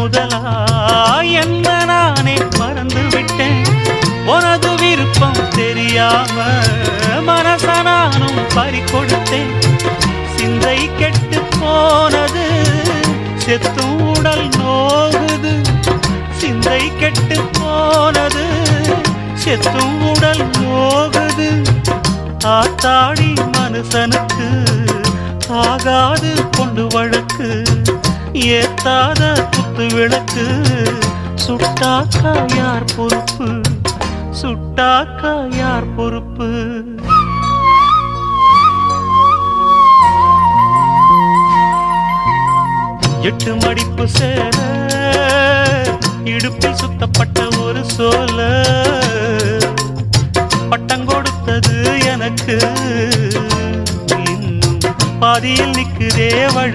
முதலா என்ன நானே மறந்து விட்டேன் உனது விருப்பம் தெரியாம மனச நானும் பறி கொடுத்தேன் சிந்தை கெட்டு போனது செத்தும் உடல் நோகுது. சிந்தை கெட்டு போனது செத்தும் உடல் நோகுது. ஆத்தாடி மனுஷனுக்கு ஆகாது கொண்டு வழக்கு. ஏத்தாத குத்து விளக்கு. சுட்டாக்கா யார் பொறுப்பு? சுட்டாக்கா யார் பொறுப்பு? எட்டு மடிப்பு சேர இடுப்பில் சுத்தப்பட்ட ஒரு சோல பட்டம் கொடுத்தது எனக்கு. இன்னும் பாதியில் நிற்குதே வழி.